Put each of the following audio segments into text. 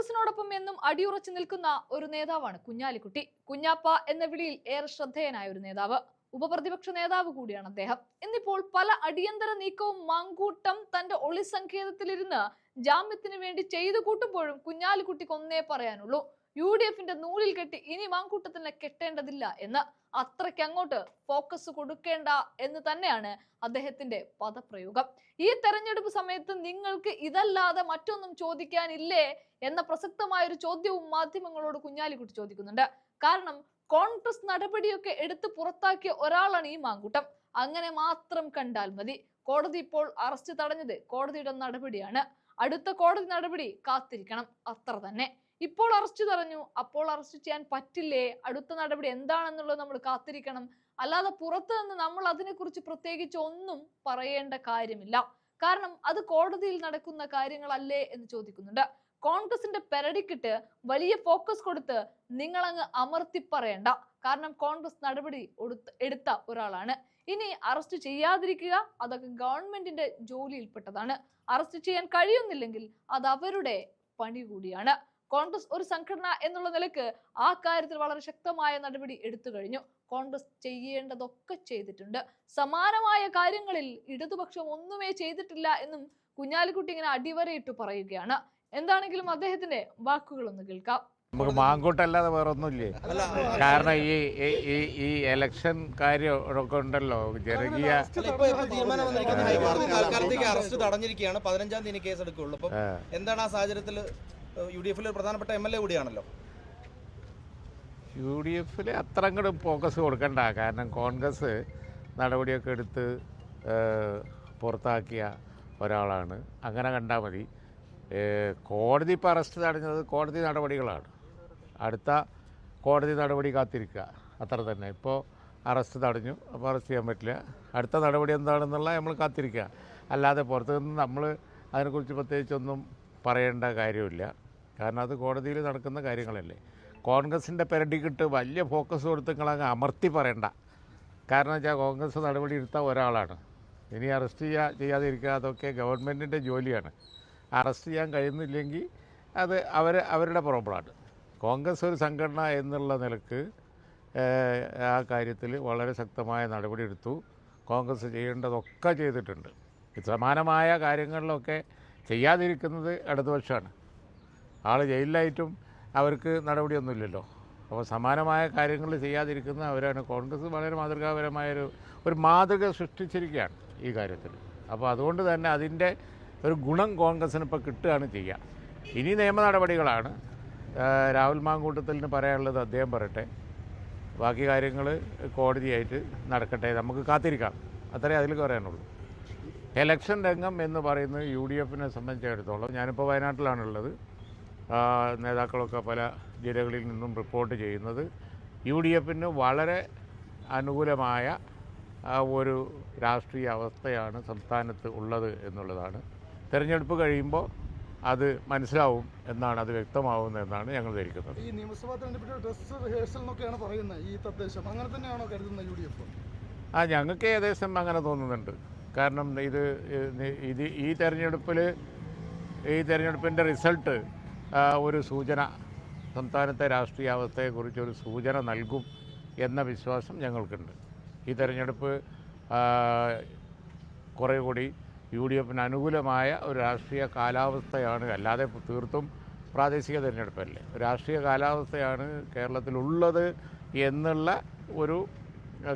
കോൺഗ്രസിനോടൊപ്പം എന്നും അടിയുറച്ചു നിൽക്കുന്ന ഒരു നേതാവാണ് കുഞ്ഞാലിക്കുട്ടി. കുഞ്ഞാപ്പ എന്ന വിളിയിൽ ഏറെ ശ്രദ്ധേയനായ ഒരു നേതാവ്. ഉപപ്രതിപക്ഷ നേതാവ് കൂടിയാണ് അദ്ദേഹം. ഇന്നിപ്പോൾ പല അടിയന്തര നീക്കവും മാങ്കൂട്ടം തന്റെ ഒളി സങ്കേതത്തിലിരുന്ന് ജാമ്യത്തിന് വേണ്ടി ചെയ്തു കൂട്ടുമ്പോഴും കുഞ്ഞാലിക്കുട്ടിക്ക് ഒന്നേ പറയാനുള്ളൂ. യു ഡി എഫിന്റെ നൂലിൽ കെട്ടി ഇനി മാങ്കൂട്ടത്തിനെ കെട്ടേണ്ടതില്ല എന്ന് അത്രയ്ക്ക് അങ്ങോട്ട് ഫോക്കസ് കൊടുക്കേണ്ട എന്ന് തന്നെയാണ് അദ്ദേഹത്തിന്റെ പദപ്രയോഗം. ഈ തെരഞ്ഞെടുപ്പ് സമയത്ത് നിങ്ങൾക്ക് ഇതല്ലാതെ മറ്റൊന്നും ചോദിക്കാനില്ലേ എന്ന പ്രസക്തമായ ഒരു ചോദ്യവും മാധ്യമങ്ങളോട് കുഞ്ഞാലിക്കുട്ടി ചോദിക്കുന്നുണ്ട്. കാരണം കോൺഗ്രസ് നടപടിയൊക്കെ എടുത്ത് പുറത്താക്കിയ ഒരാളാണ് ഈ മാങ്കൂട്ടം. അങ്ങനെ മാത്രം കണ്ടാൽ മതി. കോടതി ഇപ്പോൾ അറസ്റ്റ് തടഞ്ഞത് കോടതിയുടെ നടപടിയാണ്. അടുത്ത കോടതി നടപടി കാത്തിരിക്കണം. അത്ര തന്നെ. ഇപ്പോൾ അറസ്റ്റ് തടഞ്ഞു. അപ്പോൾ അറസ്റ്റ് ചെയ്യാൻ പറ്റില്ലേ? അടുത്ത നടപടി എന്താണെന്നുള്ളത് നമ്മൾ കാത്തിരിക്കണം. അല്ലാതെ പുറത്തു നിന്ന് നമ്മൾ അതിനെക്കുറിച്ച് പ്രത്യേകിച്ച് ഒന്നും പറയേണ്ട കാര്യമില്ല. കാരണം അത് കോടതിയിൽ നടക്കുന്ന കാര്യങ്ങളല്ലേ എന്ന് ചോദിക്കുന്നുണ്ട്. കോൺഗ്രസിന്റെ പെരടിക്കിട്ട് വലിയ ഫോക്കസ് കൊടുത്ത് നിങ്ങൾ അങ്ങ് അമർത്തി പറയണ്ട. കാരണം കോൺഗ്രസ് നടപടി എടുത്ത ഒരാളാണ്. ഇനി അറസ്റ്റ് ചെയ്യാതിരിക്കുക അതൊക്കെ ഗവൺമെന്റിന്റെ ജോലിയിൽപ്പെട്ടതാണ്. അറസ്റ്റ് ചെയ്യാൻ കഴിയുന്നില്ലെങ്കിൽ അത് അവരുടെ പണി കൂടിയാണ്. കോൺഗ്രസ് ഒരു സംഘടന എന്നുള്ള നിലയ്ക്ക് ആ കാര്യത്തിൽ വളരെ ശക്തമായ നടപടി എടുത്തു കഴിഞ്ഞു. കോൺഗ്രസ് ചെയ്യേണ്ടതൊക്കെ ചെയ്തിട്ടുണ്ട്. സമാനമായ കാര്യങ്ങളിൽ ഇടതുപക്ഷം ഒന്നുമേ ചെയ്തിട്ടില്ല എന്നും കുഞ്ഞാലിക്കുട്ടി ഇങ്ങനെ അടിവരയിട്ട് പറയുകയാണ്. എന്താണെങ്കിലും അദ്ദേഹത്തിന്റെ വാക്കുകളൊന്ന് കേൾക്കാം. നമുക്ക് മാങ്കൂട്ടല്ലാതെ വേറെ ഒന്നുമില്ലേ കാരണം ഈ ഈ- ഈ എലക്ഷൻ കാര്യം ഒക്കെ ഉണ്ടല്ലോ. ജനകീയ അറസ്റ്റ് തടഞ്ഞിരിക്കുകയാണ്. പതിനഞ്ചാം തീയതി കേസ് എടുക്കുള്ളൂ അപ്പം എന്താണ് ആ സാഹചര്യത്തിൽ യു ഡി എഫിലെ പ്രധാനപ്പെട്ട എം എൽ എ കൂടിയാണല്ലോ. യു ഡി എഫിൽ അത്ര അങ്ങോട്ട് ഫോക്കസ് കൊടുക്കണ്ട. കാരണം കോൺഗ്രസ് നടപടിയൊക്കെ എടുത്ത് പുറത്താക്കിയ ഒരാളാണ്. അങ്ങനെ കണ്ടാൽ മതി. കോടതി ഇപ്പോൾ അറസ്റ്റ് തടഞ്ഞത് കോടതി നടപടികളാണ്. അടുത്ത കോടതി നടപടി കാത്തിരിക്കുക. അത്ര തന്നെ. ഇപ്പോൾ അറസ്റ്റ് തടഞ്ഞു. അപ്പോൾ അറസ്റ്റ് ചെയ്യാൻ പറ്റില്ല. അടുത്ത നടപടി എന്താണെന്നുള്ള നമ്മൾ കാത്തിരിക്കുക. അല്ലാതെ പുറത്തു നിന്ന് നമ്മൾ അതിനെക്കുറിച്ച് പ്രത്യേകിച്ചൊന്നും പറയേണ്ട കാര്യമില്ല. കാരണം അത് കോടതിയിൽ നടക്കുന്ന കാര്യങ്ങളല്ലേ. കോൺഗ്രസിന്റെ പെരടിക്കിട്ട് വലിയ ഫോക്കസ് കൊടുത്ത് നിങ്ങളങ്ങ് അമർത്തി പറയണ്ട. കാരണം വെച്ചാൽ കോൺഗ്രസ് നടപടി എടുത്ത ഒരാളാണ്. ഇനി അറസ്റ്റ് ചെയ്യുക ചെയ്യാതിരിക്കുക അതൊക്കെ ഗവൺമെന്റിന്റെ ജോലിയാണ്. അറസ്റ്റ് ചെയ്യാൻ കഴിയുന്നില്ലെങ്കിൽ അത് അവർ അവരുടെ പ്രോബ്ലമാണ്. കോൺഗ്രസ് ഒരു സംഘടന എന്നുള്ള നിലയ്ക്ക് ആ കാര്യത്തിൽ വളരെ ശക്തമായ നടപടി എടുത്തു. കോൺഗ്രസ് ചെയ്യേണ്ടതൊക്കെ ചെയ്തിട്ടുണ്ട്. സമാനമായ കാര്യങ്ങളിലൊക്കെ ചെയ്യാതിരിക്കുന്നത് ഇടതുപക്ഷമാണ്. ആൾ ജയിലിലായിട്ടും അവർക്ക് നടപടിയൊന്നുമില്ലല്ലോ. അപ്പോൾ സമാനമായ കാര്യങ്ങൾ ചെയ്യാതിരിക്കുന്ന അവരാണ്. കോൺഗ്രസ് വളരെ മാതൃകാപരമായൊരു ഒരു മാതൃക സൃഷ്ടിച്ചിരിക്കുകയാണ് ഈ കാര്യത്തിൽ. അപ്പോൾ അതുകൊണ്ട് തന്നെ അതിന്റെ ഒരു ഗുണം കോൺഗ്രസ്സിന് ഇപ്പോൾ കിട്ടുകയാണ് ചെയ്യുക. ഇനി നിയമ നടപടികളാണ്. രാഹുൽ മാങ്കൂട്ടത്തിന് പറയാനുള്ളത് അദ്ദേഹം പറയട്ടെ. ബാക്കി കാര്യങ്ങൾ കോടതിയായിട്ട് നടക്കട്ടെ. നമുക്ക് കാത്തിരിക്കാം. അത്രേ അതിൽ പറയാനുള്ളൂ. എലക്ഷൻ രംഗം എന്ന് പറയുന്നത് യു ഡി എഫിനെ സംബന്ധിച്ചിടത്തോളം ഞാനിപ്പോൾ വയനാട്ടിലാണുള്ളത്. നേതാക്കളൊക്കെ പല ജില്ലകളിൽ നിന്നും റിപ്പോർട്ട് ചെയ്യുന്നത്. യു ഡി എഫിന് വളരെ അനുകൂലമായ ഒരു രാഷ്ട്രീയ അവസ്ഥയാണ് സംസ്ഥാനത്ത് ഉള്ളത് എന്നുള്ളതാണ്. തെരഞ്ഞെടുപ്പ് കഴിയുമ്പോൾ അത് മനസ്സിലാവും എന്നാണ് അത് വ്യക്തമാവുന്നത് എന്നാണ് ഞങ്ങൾ ധരിക്കുന്നത്. ഈ നിയമസഭാ തെരഞ്ഞെടുപ്പിന്റെ ഡ്രസ് റിഹേഴ്സൽ എന്നൊക്കെയാണ് പറയുന്നത് ഈ തദ്ദേശം. അങ്ങനെ തന്നെയാണോ കരുതുന്നത് യു ഡി എഫ് ആ ഞങ്ങൾക്ക് ഏകദേശം അങ്ങനെ തോന്നുന്നുണ്ട്. കാരണം ഇത് ഇത് ഈ തെരഞ്ഞെടുപ്പിൽ ഈ തെരഞ്ഞെടുപ്പിന്റെ റിസൾട്ട് ഒരു സൂചന സംസ്ഥാനത്തെ രാഷ്ട്രീയ അവസ്ഥയെക്കുറിച്ച് ഒരു സൂചന നൽകും എന്ന വിശ്വാസം ഞങ്ങൾക്കുണ്ട്. ഈ തെരഞ്ഞെടുപ്പ് കുറേ കൂടി യു ഡി എഫിന് അനുകൂലമായ ഒരു രാഷ്ട്രീയ കാലാവസ്ഥയാണ്. അല്ലാതെ തീർത്തും പ്രാദേശിക തിരഞ്ഞെടുപ്പല്ലേ. രാഷ്ട്രീയ കാലാവസ്ഥയാണ് കേരളത്തിലുള്ളത് എന്നുള്ള ഒരു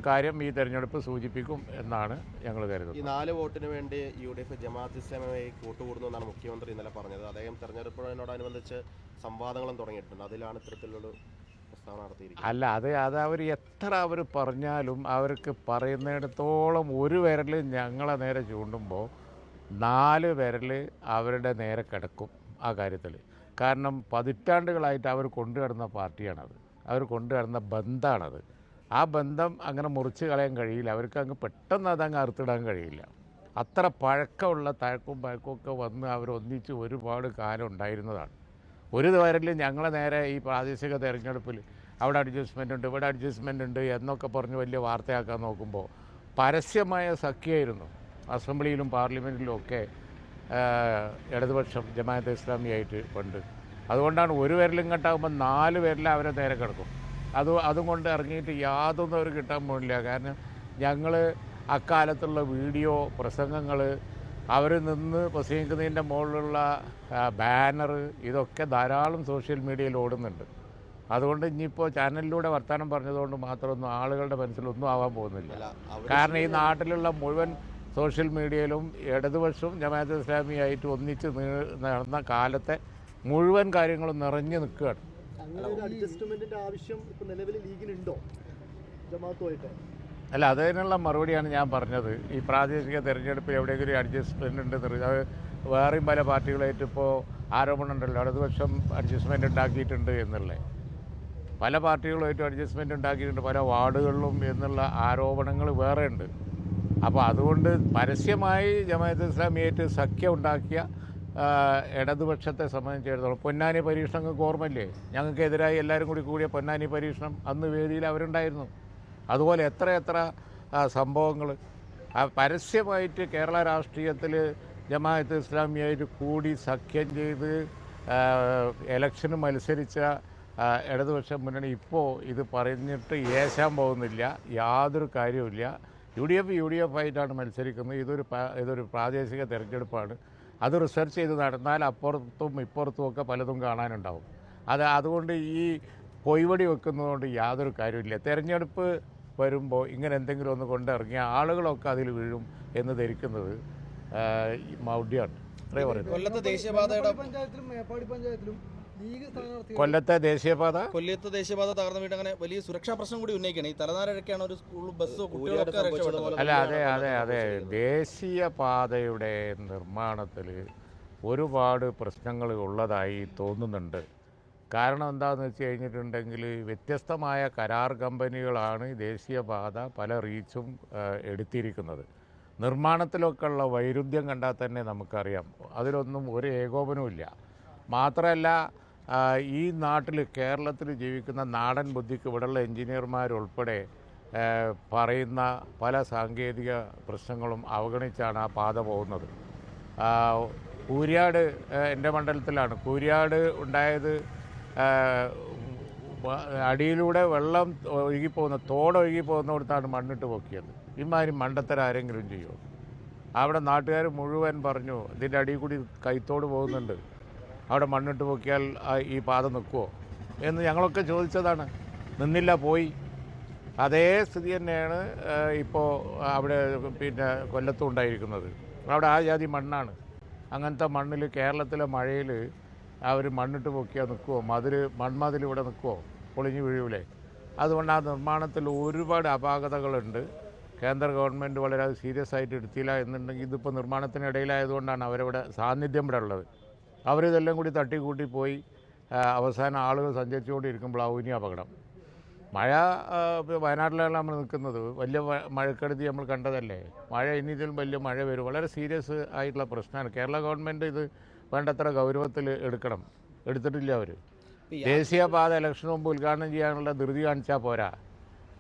കാര്യം ഈ തെരഞ്ഞെടുപ്പ് സൂചിപ്പിക്കും എന്നാണ് ഞങ്ങൾ കരുതുന്നത്. ഈ നാല് വോട്ടിന് വേണ്ടി യു ഡി എഫ് ജമാഅത്ത് ഇസ്ലാമിയായി കൂട്ടുകൂടുന്നു എന്നാണ് മുഖ്യമന്ത്രി ഇന്നലെ പറഞ്ഞത്. അദ്ദേഹം തെരഞ്ഞെടുപ്പിനോടനുബന്ധിച്ച് സംവാദങ്ങളും തുടങ്ങിയിട്ടുണ്ട്. അതിലാണ് ഇത്തരത്തിലുള്ള പ്രസ്താവന നടത്തിയിരിക്കുന്നത്. അല്ല അത് അത് അവർ എത്ര അവർ പറഞ്ഞാലും അവർക്ക് പറയുന്നിടത്തോളം ഒരു വിരൽ ഞങ്ങളെ നേരെ ചൂണ്ടുമ്പോൾ നാല് വിരൽ അവരുടെ നേരെ കിടക്കും ആ കാര്യത്തിൽ കാരണം പതിറ്റാണ്ടുകളായിട്ട് അവർ കൊണ്ടുവരുന്ന പാർട്ടിയാണത്. അവർ കൊണ്ടുവരുന്ന ബന്ധമാണത് ആ ബന്ധം അങ്ങനെ മുറിച്ച് കളയാൻ കഴിയില്ല. അവർക്ക് അങ്ങ് പെട്ടെന്ന് അതങ്ങ് അറുത്തിടാൻ കഴിയില്ല. അത്ര പഴക്കമുള്ള തഴക്കും പഴക്കവും ഒക്കെ വന്ന് അവരൊന്നിച്ച് ഒരുപാട് കാലം ഉണ്ടായിരുന്നതാണ്. ഒരു വിരലിൽ ഞങ്ങളെ നേരെ ഈ പ്രാദേശിക തെരഞ്ഞെടുപ്പിൽ അവിടെ അഡ്ജസ്റ്റ്മെന്റ് ഉണ്ട് ഇവിടെ അഡ്ജസ്റ്റ്മെന്റ് ഉണ്ട് എന്നൊക്കെ പറഞ്ഞ് വലിയ വാർത്തയാക്കാൻ നോക്കുമ്പോൾ പരസ്യമായ സഖ്യമായിരുന്നു അസംബ്ലിയിലും പാർലമെന്റിലും ഒക്കെ ഇടതുപക്ഷം ജമാഅത്തെ ഇസ്ലാമിയായിട്ട് ഉണ്ട് അതുകൊണ്ടാണ് ഒരു വിരലും കെട്ടാകുമ്പോൾ നാല് പേരിൽ അവരെ നേരെ കിടക്കും. അത് അതും കൊണ്ട് ഇറങ്ങിയിട്ട് യാതൊന്നും അവർ കിട്ടാൻ പോണില്ല. കാരണം ഞങ്ങൾ അക്കാലത്തുള്ള വീഡിയോ പ്രസംഗങ്ങൾ അവർ നിന്ന് പ്രസംഗിക്കുന്നതിന്റെ മുകളിലുള്ള ബാനർ ഇതൊക്കെ ധാരാളം സോഷ്യൽ മീഡിയയിൽ ഓടുന്നുണ്ട്. അതുകൊണ്ട് ഇനിയിപ്പോൾ ചാനലിലൂടെ വർത്തമാനം പറഞ്ഞതുകൊണ്ട് മാത്രമൊന്നും ആളുകളുടെ മനസ്സിലൊന്നും ആവാൻ പോകുന്നില്ല. കാരണം ഈ നാട്ടിലുള്ള മുഴുവൻ സോഷ്യൽ മീഡിയയിലും ഇടതുപക്ഷവും ജമാഅത്ത് ഇസ്ലാമിയായിട്ട് ഒന്നിച്ച് നടന്ന കാലത്തെ മുഴുവൻ കാര്യങ്ങളും നിറഞ്ഞു നിൽക്കുകയാണ്. ഒരു അഡ്ജസ്റ്റ്മെന്റിന്റെ ആവശ്യം അല്ല അതിനുള്ള മറുപടിയാണ് ഞാൻ പറഞ്ഞത്. ഈ പ്രാദേശിക തെരഞ്ഞെടുപ്പിൽ എവിടെയെങ്കിലും അഡ്ജസ്റ്റ്മെന്റ് ഉണ്ട് അത് വേറെയും പല പാർട്ടികളായിട്ട് ഇപ്പോൾ ആരോപണം ഉണ്ടല്ലോ ഇടതുപക്ഷം അഡ്ജസ്റ്റ്മെന്റ് ഉണ്ടാക്കിയിട്ടുണ്ട് എന്നുള്ളത്. പല പാർട്ടികളുമായിട്ടും അഡ്ജസ്റ്റ്മെന്റ് ഉണ്ടാക്കിയിട്ടുണ്ട്. പല വാർഡുകളിലും എന്നുള്ള ആരോപണങ്ങൾ വേറെ ഉണ്ട്. അപ്പോൾ അതുകൊണ്ട് പരസ്യമായി ജമാഅത്ത് ഇസ്ലാമിയായിട്ട് സഖ്യം ഉണ്ടാക്കിയ ഇടതുപക്ഷത്തെ സംബന്ധിച്ചിടത്തോളം പൊന്നാനി പരീക്ഷണം നിങ്ങൾക്ക് ഓർമ്മയില്ലേ? ഞങ്ങൾക്കെതിരായി എല്ലാവരും കൂടി കൂടിയ പൊന്നാനി പരീക്ഷണം അന്ന് വേദിയിൽ അവരുണ്ടായിരുന്നു. അതുപോലെ എത്ര എത്ര സംഭവങ്ങൾ. പരസ്യമായിട്ട് കേരള രാഷ്ട്രീയത്തിൽ ജമാഅത്ത് ഇസ്ലാമിയായിട്ട് കൂടി സഖ്യം ചെയ്ത് എലക്ഷന് മത്സരിച്ച ഇടതുപക്ഷ മുന്നണി ഇപ്പോൾ ഇത് പറഞ്ഞിട്ട് ഏശാൻ പോകുന്നില്ല. യാതൊരു കാര്യവുമില്ല. U D F U D F ആയിട്ടാണ് മത്സരിക്കുന്നത്. ഇതൊരു ഇതൊരു പ്രാദേശിക തെരഞ്ഞെടുപ്പാണ്. അത് റിസർച്ച് ചെയ്ത് നടന്നാൽ അപ്പുറത്തും ഇപ്പുറത്തും ഒക്കെ പലതും കാണാനുണ്ടാവും. അത് അതുകൊണ്ട് ഈ പൊയ്വടി വെക്കുന്നതുകൊണ്ട് യാതൊരു കാര്യമില്ല തെരഞ്ഞെടുപ്പ് വരുമ്പോൾ ഇങ്ങനെ എന്തെങ്കിലും ഒന്ന് കൊണ്ടിറങ്ങിയ ആളുകളൊക്കെ അതിൽ വീഴും എന്ന് ധരിക്കുന്നത് മൗഢ്യാണ്. മൗഢ്യമാണ് അത്രേ പറയുന്നത് കൊല്ലത്ത് ദേശീയപാതയുടെ പഞ്ചായത്തിലും മേപ്പാടി പഞ്ചായത്തിലും കൊല്ലത്തെ ദേശീയപാത? കൊല്ലത്ത് ദേശീയപാത തകർന്ന വീട് അങ്ങനെ വലിയ സുരക്ഷാ പ്രശ്നം കൂടി ഉന്നയിക്കണം ഈ തലനാരഴക്കാണ് ഒരു സ്കൂൾ ബസ്സോ കുട്ടികളൊക്കെ അല്ല അതെ അതെ അതെ. ദേശീയപാതയുടെ നിർമ്മാണത്തിൽ ഒരുപാട് പ്രശ്നങ്ങൾ ഉള്ളതായി തോന്നുന്നുണ്ട്. കാരണം എന്താണെന്ന് വെച്ച് കഴിഞ്ഞിട്ടുണ്ടെങ്കിൽ വ്യത്യസ്തമായ കരാർ കമ്പനികളാണ് ദേശീയപാത പല റീച്ചും എടുത്തിരിക്കുന്നത്. നിർമ്മാണത്തിലൊക്കെ ഉള്ള വൈരുദ്ധ്യം കണ്ടാൽ തന്നെ നമുക്കറിയാം. അതിലൊന്നും ഒരു ഏകോപനവുമില്ല. മാത്രമല്ല ഈ നാട്ടിൽ കേരളത്തിൽ ജീവിക്കുന്ന നാടൻ ബുദ്ധിക്ക് ഇവിടെയുള്ള എഞ്ചിനീയർമാരുൾപ്പെടെ പറയുന്ന പല സാങ്കേതിക പ്രശ്നങ്ങളും അവഗണിച്ചാണ് ആ പാത പോകുന്നത്. കൂര്യാട് എന്റെ മണ്ഡലത്തിലാണ്. കൂരിയാട് ഉണ്ടായത് അടിയിലൂടെ വെള്ളം ഒഴുകിപ്പോകുന്ന തോടൊഴുകി പോകുന്നിടത്താണ് മണ്ണിട്ട് പൊക്കിയത്. ഇമാതിരി മണ്ടത്തരം ആരെങ്കിലും ചെയ്യുമോ അവിടെ നാട്ടുകാർ മുഴുവൻ പറഞ്ഞു ഇതിന്റെ അടിയിൽ കൂടി കൈത്തോട് പോകുന്നുണ്ട്. അവിടെ മണ്ണിട്ട് പൊക്കിയാൽ ഈ പാത നിൽക്കുമോ എന്ന് ഞങ്ങളൊക്കെ ചോദിച്ചതാണ്. നിന്നില്ല പോയി. അതേ സ്ഥിതി തന്നെയാണ് ഇപ്പോൾ അവിടെ പിന്നെ കൊല്ലത്തും ഉണ്ടായിരിക്കുന്നത്. അവിടെ ആ ജാതി മണ്ണാണ്. അങ്ങനത്തെ മണ്ണിൽ കേരളത്തിലെ മഴയിൽ അവർ മണ്ണിട്ട് പൊക്കിയാൽ നിൽക്കുമോ മതിൽ മൺമതിൽ ഇവിടെ നിൽക്കുമോ പൊളിഞ്ഞു വീഴൂലേ? അതുകൊണ്ട് ആ നിർമ്മാണത്തിൽ ഒരുപാട് അപാകതകളുണ്ട്. കേന്ദ്ര ഗവൺമെന്റ് വളരെ സീരിയസ് ആയിട്ട് എടുത്തില്ല എന്നുണ്ടെങ്കിൽ ഇതിപ്പോൾ നിർമ്മാണത്തിനിടയിലായതുകൊണ്ടാണ് അവരവിടെ സാന്നിധ്യം ഇവിടെ ഉള്ളത്. അവരിതെല്ലാം കൂടി തട്ടിക്കൂട്ടി പോയി അവസാനം ആളുകൾ സഞ്ചരിച്ചുകൊണ്ടിരിക്കുമ്പോഴാവും ഇനി അപകടം. മഴ വയനാട്ടിലാണ് നമ്മൾ നിൽക്കുന്നത്. വലിയ മഴക്കെടുതി നമ്മൾ കണ്ടതല്ലേ? മഴ ഇനി ഇതിലും വലിയ മഴ വരും. വളരെ സീരിയസ് ആയിട്ടുള്ള പ്രശ്നമാണ്. കേരള ഗവൺമെന്റ് ഇത് വേണ്ടത്ര ഗൗരവത്തിൽ എടുക്കണം. എടുത്തിട്ടില്ല അവർ ദേശീയപാത ഇലക്ഷന് മുമ്പ് ഉദ്ഘാടനം ചെയ്യാനുള്ള ധൃതി കാണിച്ചാൽ പോരാ.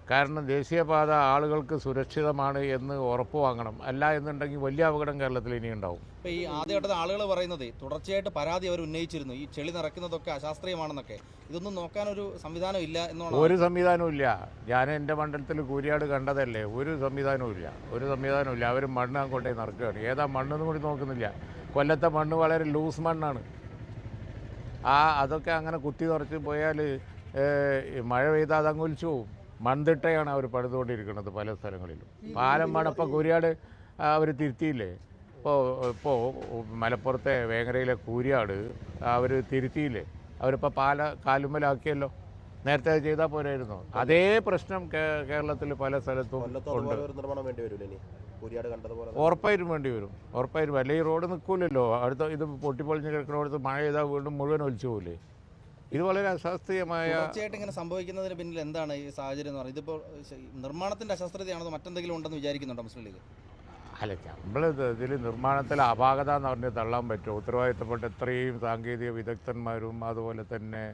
കാരണം ദേശീയപാത ആളുകൾക്ക് സുരക്ഷിതമാണ് എന്ന് ഉറപ്പ് വാങ്ങണം. അല്ല എന്നുണ്ടെങ്കിൽ വലിയ അപകടം കേരളത്തിൽ ഇനി ഉണ്ടാവും ഇപ്പൊ ഈ ആദ്യഘട്ടത്തിൽ ആളുകൾ പറയുന്നത് തുടർച്ചയായിട്ട് പരാതി അവർ ഉന്നയിച്ചിരുന്നു. ഈ ചെളി നിറയ്ക്കുന്നതൊക്കെ അശാസ്ത്രീയമാണെന്നൊക്കെ. ഇതൊന്നും നോക്കാൻ ഒരു സംവിധാനം ഇല്ല എന്നാണ് ഒരു സംവിധാനവും ഇല്ല. ഞാൻ എന്റെ മണ്ഡലത്തിൽ കൂരിയാട് കണ്ടതല്ലേ? ഒരു സംവിധാനവും ഇല്ല. ഒരു സംവിധാനവും ഇല്ല. അവർ മണ്ണ് അങ്ങോട്ടേ നിറക്കുകയാണ് ഏതാ മണ്ണെന്നും കൂടി നോക്കുന്നില്ല. കൊല്ലത്തെ മണ്ണ് വളരെ ലൂസ് മണ്ണാണ്. ആ അതൊക്കെ അങ്ങനെ കുത്തി നിറച്ച് പോയാൽ മഴ പെയ്താൽ അതങ്ങ് ഒലിച്ചു പോവും. മൺതിട്ടയാണ് അവർ പണിതുകൊണ്ടിരിക്കുന്നത് പല സ്ഥലങ്ങളിലും. പാലം മണപ്പം കൂരിയാട് അവർ തിരുത്തിയില്ലേ? ഇപ്പോൾ ഇപ്പോൾ മലപ്പുറത്തെ വേങ്ങരയിലെ കൂരിയാട് അവർ തിരുത്തിയില്ലേ? അവരിപ്പോൾ പാല കാലുമ്മലാക്കിയല്ലോ. നേരത്തെ അത് ചെയ്താൽ പോരായിരുന്നു? അതേ പ്രശ്നം കേരളത്തിൽ പല സ്ഥലത്തും. ഉറപ്പായിട്ടും വേണ്ടി വരും. ഉറപ്പായിട്ടും. അല്ലെങ്കിൽ റോഡ് നിൽക്കൂലല്ലോ അടുത്ത ഇത് പൊട്ടിപ്പൊളിഞ്ഞ് കിടക്കുന്നിടത്ത് മഴ ചെയ്താൽ വീണ്ടും മുഴുവൻ ഒലിച്ചു പോകില്ലേ ഇത് വളരെ അശാസ്ത്രീയമായ തീർച്ചയായിട്ടും ഇങ്ങനെ സംഭവിക്കുന്നതിന് പിന്നിൽ എന്താണ് ഈ സാഹചര്യം എന്ന് പറയുന്നത്? ഇതിപ്പോൾ നിർമ്മാണത്തിന്റെ നിർമ്മാണത്തിന്റെ അശാസ്ത്രതയാണോ മറ്റെന്തെങ്കിലും ഉണ്ടെന്ന് വിചാരിക്കുന്നുണ്ടോ മുസ്ലിം ലീഗ്? അല്ല നമ്മൾ ഇതിൽ നിർമ്മാണത്തിൽ അപാകത എന്ന് പറഞ്ഞ് തള്ളാൻ പറ്റുമോ? ഉത്തരവാദിത്തപ്പെട്ട ഇത്രയും സാങ്കേതിക വിദഗ്ധന്മാരും അതുപോലെ തന്നെ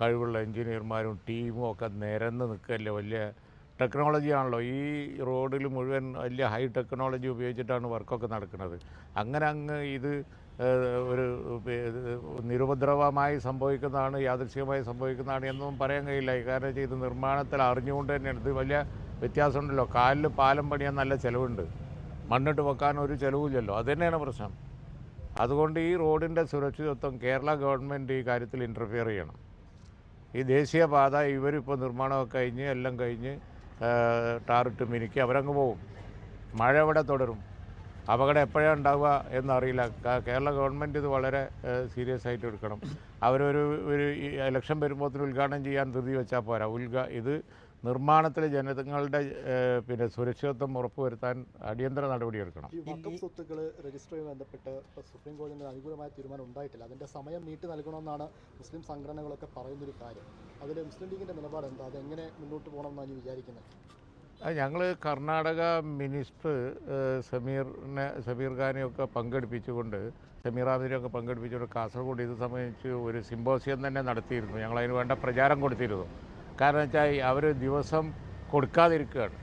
കഴിവുള്ള എഞ്ചിനീയർമാരും ടീമും ഒക്കെ നിരന്ന് നിൽക്കല്ലേ വലിയ ടെക്നോളജി ആണല്ലോ. ഈ റോഡിൽ മുഴുവൻ വലിയ ഹൈ ടെക്നോളജി ഉപയോഗിച്ചിട്ടാണ് വർക്കൊക്കെ നടക്കുന്നത്. അങ്ങനെ അങ്ങ് ഇത് ഒരു നിരുപദ്രവമായി സംഭവിക്കുന്നതാണ് യാദൃശ്ചികമായി സംഭവിക്കുന്നതാണ് എന്നൊന്നും പറയാൻ കഴിയില്ല. കാരണം വെച്ചാൽ ഇത് നിർമ്മാണത്തിൽ അറിഞ്ഞുകൊണ്ട് തന്നെയാണ് ഇത് വലിയ വ്യത്യാസമുണ്ടല്ലോ. കാലിൽ പാലം പണിയാൻ നല്ല ചിലവുണ്ട്. മണ്ണിട്ട് വെക്കാൻ ഒരു ചിലവില്ലല്ലോ അത് തന്നെയാണ് പ്രശ്നം. അതുകൊണ്ട് ഈ റോഡിന്റെ സുരക്ഷിതത്വം കേരള ഗവൺമെന്റ് ഈ കാര്യത്തിൽ ഇന്റർഫിയർ ചെയ്യണം. ഈ ദേശീയപാത ഇവരിപ്പോൾ നിർമ്മാണമൊക്കെ കഴിഞ്ഞ് എല്ലാം കഴിഞ്ഞ് ടാറിട്ട് മിനുക്കി അവരങ്ങ് പോകും മഴ ഇവിടെ തുടരും? അപകടം എപ്പോഴാണ് ഉണ്ടാവുക എന്നറിയില്ല. കേരള ഗവൺമെന്റ് ഇത് വളരെ സീരിയസ് ആയിട്ട് എടുക്കണം. അവരൊരു ഒരു ഇലക്ഷൻ വരുമ്പോൾ ഉദ്ഘാടനം ചെയ്യാൻ ധൃതി വെച്ചാൽ പോരാ. ഉദ്ഘാ ഇത് നിർമ്മാണത്തിൽ ജനങ്ങളുടെ പിന്നെ സുരക്ഷിതത്വം ഉറപ്പുവരുത്താൻ അടിയന്തര നടപടിയെടുക്കണം ഈ വക്കഫ് സ്വത്തുക്കൾ രജിസ്റ്ററുമായി ബന്ധപ്പെട്ട് സുപ്രീം കോടതി അനുകൂലമായ തീരുമാനം ഉണ്ടായിട്ടില്ല. അതിന്റെ സമയം നീട്ടി നൽകണമെന്നാണ് മുസ്ലിം സംഘടനകളൊക്കെ പറയുന്നൊരു കാര്യം. അതിൽ മുസ്ലിം ലീഗിന്റെ നിലപാട് എന്താ അതെങ്ങനെ മുന്നോട്ട് പോകണമെന്നാണ് വിചാരിക്കുന്നത്? ഞങ്ങൾ കർണാടക മിനിസ്റ്റർ സമീറിനെ സമീർ ഖാനെയൊക്കെ പങ്കെടുപ്പിച്ചുകൊണ്ട് സമീർ ആമിനെയൊക്കെ പങ്കെടുപ്പിച്ചുകൊണ്ട് കാസർഗോഡ് ഇത് സംബന്ധിച്ച് ഒരു സിമ്പോസിയം തന്നെ നടത്തിയിരുന്നു. ഞങ്ങൾ അതിന് വേണ്ട പ്രചാരം കൊടുത്തിരുന്നു. കാരണം വെച്ചാൽ അവർ ദിവസം കൊടുക്കാതിരിക്കുകയാണ്.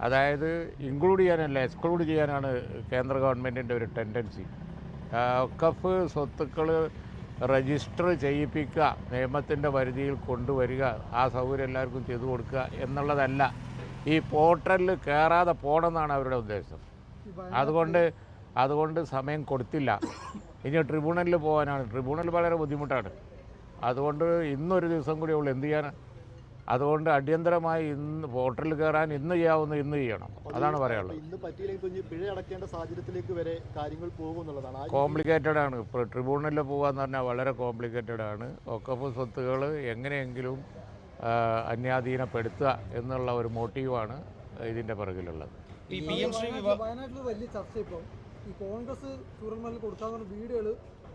അതായത് ഇൻക്ലൂഡ് ചെയ്യാനല്ല എക്സ്ക്ലൂഡ് ചെയ്യാനാണ് കേന്ദ്ര ഗവൺമെന്റിന്റെ ഒരു ടെൻഡൻസി. കഫ് സ്വത്തുക്കൾ രജിസ്റ്റർ ചെയ്യിപ്പിക്കുക നിയമത്തിന്റെ പരിധിയിൽ കൊണ്ടുവരിക ആ സൗകര്യം എല്ലാവർക്കും ചെയ്തു കൊടുക്കുക എന്നുള്ളതല്ല ഈ പോർട്ടലിൽ കയറാതെ പോകണമെന്നാണ് അവരുടെ ഉദ്ദേശം. അതുകൊണ്ട് അതുകൊണ്ട് സമയം കൊടുത്തില്ല. ഇനി ട്രിബ്യൂണലിൽ പോകാനാണ്. ട്രിബ്യൂണൽ വളരെ ബുദ്ധിമുട്ടാണ്. അതുകൊണ്ട് ഇന്നൊരു ദിവസം കൂടി ഉള്ളൂ എന്ത് ചെയ്യാനാണ് അതുകൊണ്ട് അടിയന്തരമായി ഇന്ന് പോർട്ടലിൽ കയറാൻ ഇന്ന് ചെയ്യാവുന്ന ഇന്ന് ചെയ്യണം. അതാണ് പറയാനുള്ളത്. ഇന്ന് പറ്റിയില്ലെങ്കിൽ ഇപ്പൊ ഇനി പിഴ അടക്കേണ്ട സാഹചര്യത്തിലേക്ക് വരെ കാര്യങ്ങൾ കോംപ്ലിക്കേറ്റഡ് ആണ്. ഇപ്പോൾ ട്രിബ്യൂണലിൽ പോകാന്ന് പറഞ്ഞാൽ വളരെ കോംപ്ലിക്കേറ്റഡ് ആണ്. ഒക്കപ്പ് സ്വത്തുകൾ എങ്ങനെയെങ്കിലും അന്യാധീനപ്പെടുത്തുക എന്നുള്ള ഒരു മോട്ടീവാണ് ഇതിന്റെ പിറകിലുള്ളത്. വയനാട്ടിൽ വലിയ ചർച്ച ഇപ്പം ഈ കോൺഗ്രസ് ചൂരന്മലിൽ കൊടുക്കാവുന്ന വീടുകൾ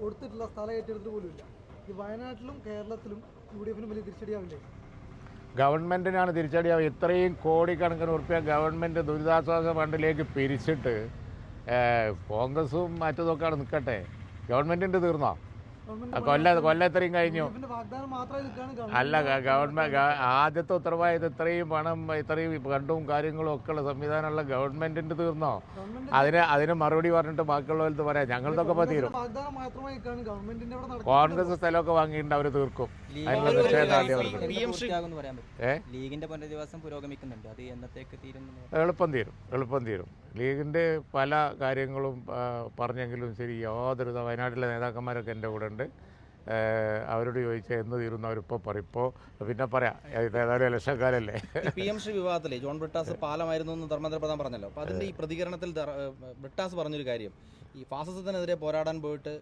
കൊടുത്തിട്ടുള്ള സ്ഥലം ഏറ്റെടുത്തിട്ട് പോലും ഇല്ല. ഈ വയനാട്ടിലും കേരളത്തിലും യു ഡി എഫിനും വലിയ തിരിച്ചടിയാവില്ലേ? ഗവൺമെന്റിനാണ് തിരിച്ചടിയാവുക. ഇത്രയും കോടിക്കണക്കിന് ഉറുപ്പ്യ ഗവൺമെന്റ് ദുരിതാശ്വാസ ഫണ്ടിലേക്ക് പിരിച്ചിട്ട് കോൺഗ്രസും മറ്റതൊക്കെ നിൽക്കട്ടെ? ഗവൺമെന്റിന്റെ തീർന്നോ? കൊല്ല കൊല്ലം ഇത്രയും കഴിഞ്ഞു. അല്ല ഗവൺമെന്റ് ആദ്യത്തെ ഉത്തരവാദിത്തം ഇത്രയും പണം ഇത്രയും കണ്ടും കാര്യങ്ങളും ഒക്കെ ഉള്ള സംവിധാനമുള്ള ഗവൺമെന്റിന്റെ തീർന്നോ? അതിന് അതിന് മറുപടി പറഞ്ഞിട്ട് ബാക്കിയുള്ളവർക്ക് പറയാം. ഞങ്ങളതൊക്കെ ഇപ്പോൾ തീരും കോൺഗ്രസ് സ്ഥലമൊക്കെ വാങ്ങിയിട്ടുണ്ട് അവർ തീർക്കും. അതിനുള്ള നിശ്ചയദാർഢ്യം കാര്യം അവർക്ക്. പി എം ശ്രീ പൂർത്തിയാകുമെന്ന് പറയാൻ പറ്റും. ഏ? പുരോഗമിക്കുന്നുണ്ട്. അത് എന്നത്തേക്ക് തീരുന്നു എളുപ്പം തീരും. എളുപ്പം തീരും. ലീഗിന്റെ പല കാര്യങ്ങളും പറഞ്ഞെങ്കിലും ശരി യാതൊരു വയനാട്ടിലെ നേതാക്കന്മാരൊക്കെ എന്റെ കൂടെ ഉണ്ട് അവരോട് ചോദിച്ചാൽ എന്ന് തീരുന്നു അവരിപ്പോൾ പറയും. ഇപ്പോൾ പിന്നെ പറയാം ഏതായാലും ഈ പി എം ശ്രീ വിവാദത്തിലെ ജോൺ ബ്രിട്ടാസ് പാലമായിരുന്നു എന്ന് ധർമ്മേന്ദ്ര പ്രധാൻ പറഞ്ഞല്ലോ. അപ്പോൾ അതിന്റെ ഈ പ്രതികരണത്തിൽ ബ്രിട്ടാസ് പറഞ്ഞൊരു കാര്യം ഈ ഫാസിസത്തിനെതിരെ പോരാടാൻ പോയിട്ട്